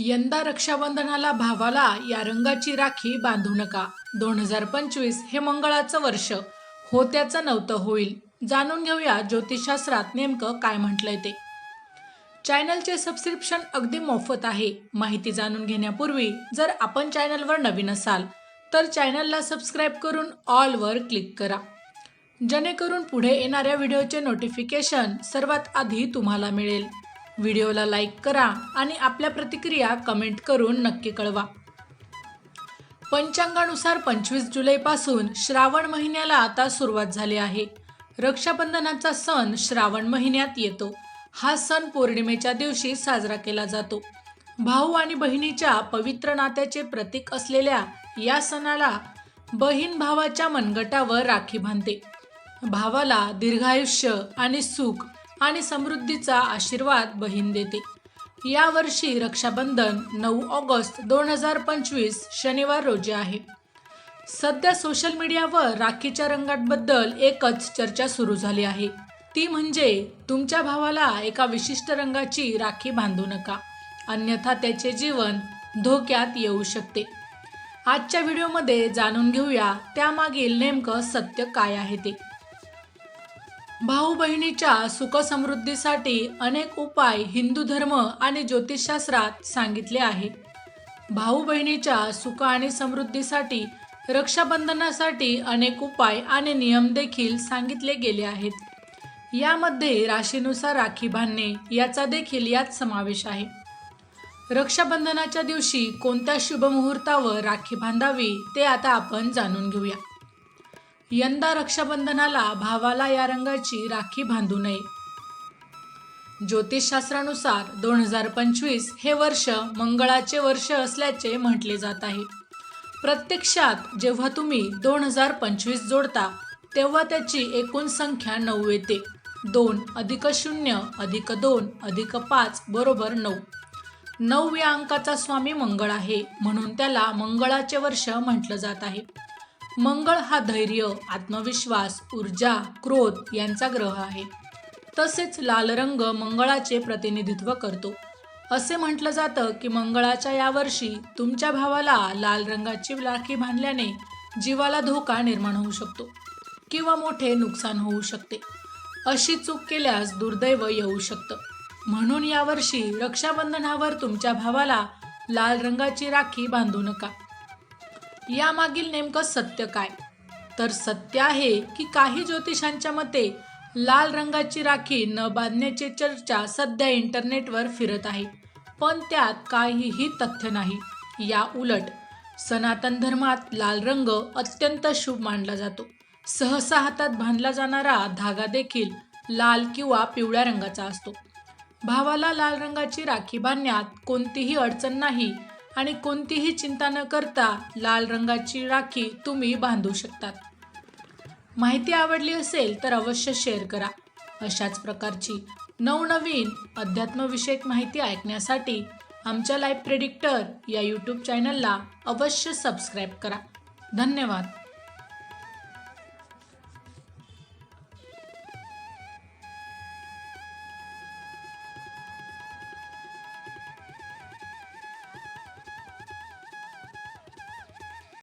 यंदा रक्षाबंधनाला भावाला या रंगाची राखी बांधू नका. दोन हजार पंचवीस हे मंगळाचं वर्ष. होत्याचं नव्हतं होईल. जाणून घेऊया ज्योतिषशास्त्रात नेमकं काय म्हटलंय ते. चॅनलचे सबस्क्रिप्शन अगदी मोफत आहे. माहिती जाणून घेण्यापूर्वी जर आपण चॅनलवर नवीन असाल तर चॅनलला सबस्क्राईब करून ऑलवर क्लिक करा. जेणेकरून पुढे येणाऱ्या व्हिडिओचे नोटिफिकेशन सर्वात आधी तुम्हाला मिळेल. व्हिडिओला लाईक करा आणि आपल्या प्रतिक्रिया कमेंट करून नक्की कळवा. पंचांगानुसार पंचवीस जुलैपासून श्रावण महिन्याला आता सुरुवात झाली आहे. रक्षाबंधनाचा सण श्रावण महिन्यात येतो. हा सण पौर्णिमेच्या दिवशी साजरा केला जातो. भाऊ आणि बहिणीच्या पवित्र नात्याचे प्रतीक असलेल्या या सणाला बहीण भावाच्या मनगटावर राखी बांधते. भावाला दीर्घायुष्य आणि सुख आणि समृद्धीचा आशीर्वाद बहीण देते. यावर्षी रक्षाबंधन नऊ ऑगस्ट दोन हजार पंचवीस शनिवार रोजी आहे. सध्या सोशल मीडियावर राखीच्या रंगांबद्दल एकच चर्चा सुरू झाली आहे. ती म्हणजे तुमच्या भावाला एका विशिष्ट रंगाची राखी बांधू नका. अन्यथा त्याचे जीवन धोक्यात येऊ शकते. आजच्या व्हिडिओमध्ये जाणून घेऊया त्यामागील नेमकं सत्य काय आहे ते. भाऊ बहिणीच्या सुखसमृद्धीसाठी अनेक उपाय हिंदू धर्म आणि ज्योतिषशास्त्रात सांगितले आहे भाऊ बहिणीच्या सुख आणि समृद्धीसाठी रक्षाबंधनासाठी अनेक उपाय आणि नियम देखील सांगितले गेले आहेत. यामध्ये राशीनुसार राखी बांधणे याचा देखील यात समावेश आहे. रक्षाबंधनाच्या दिवशी कोणत्या शुभ मुहूर्तावर राखी बांधावी ते आता आपण जाणून घेऊया. यंदा रक्षाबंधनाला भावाला या रंगाची राखी बांधू नये. ज्योतिषशास्त्रानुसार दोन हजार पंचवीस हे वर्ष मंगळाचे वर्ष असल्याचे म्हटले जात आहे. प्रत्यक्षात जेव्हा तुम्ही दोन हजार पंचवीस जोडता तेव्हा त्याची एकूण संख्या नऊ येते. दोन अधिक शून्य अधिक दोन अधिक पाच बरोबर नऊ. नऊ या अंकाचा स्वामी मंगळ आहे म्हणून त्याला मंगळाचे वर्ष म्हटलं जात आहे. मंगळ हा धैर्य आत्मविश्वास ऊर्जा क्रोध यांचा ग्रह आहे. तसेच लाल रंग मंगळाचे प्रतिनिधित्व करतो. असे म्हटलं जातं की मंगळाच्या यावर्षी तुमच्या भावाला लाल रंगाची राखी बांधल्याने जीवाला धोका निर्माण होऊ शकतो किंवा मोठे नुकसान होऊ शकते. अशी चूक केल्यास दुर्दैव येऊ शकतं. म्हणून यावर्षी रक्षाबंधनावर तुमच्या भावाला लाल रंगाची राखी बांधू नका. यामागील नेमकं सत्य काय? तर सत्य आहे की काही ज्योतिषांच्या मते लाल रंगाची राखी न बांधण्याची चर्चा सध्या इंटरनेटवर फिरत आहे. पण त्यात काहीही तथ्य नाही. या उलट सनातन धर्मात लाल रंग अत्यंत शुभ मानला जातो. सहसा हातात बांधला जाणारा धागा देखील लाल किंवा पिवळ्या रंगाचा असतो. भावाला लाल रंगाची राखी बांधण्यात कोणतीही अडचण नाही आणि कोणतीही चिंता न करता लाल रंगाची राखी तुम्ही बांधू शकतात. माहिती आवडली असेल तर अवश्य शेअर करा. अशाच प्रकारची नवनवीन अध्यात्मविषयक माहिती ऐकण्यासाठी आमच्या लाईफ प्रेडिक्टर या यूट्यूब चॅनलला अवश्य सबस्क्राईब करा. धन्यवाद.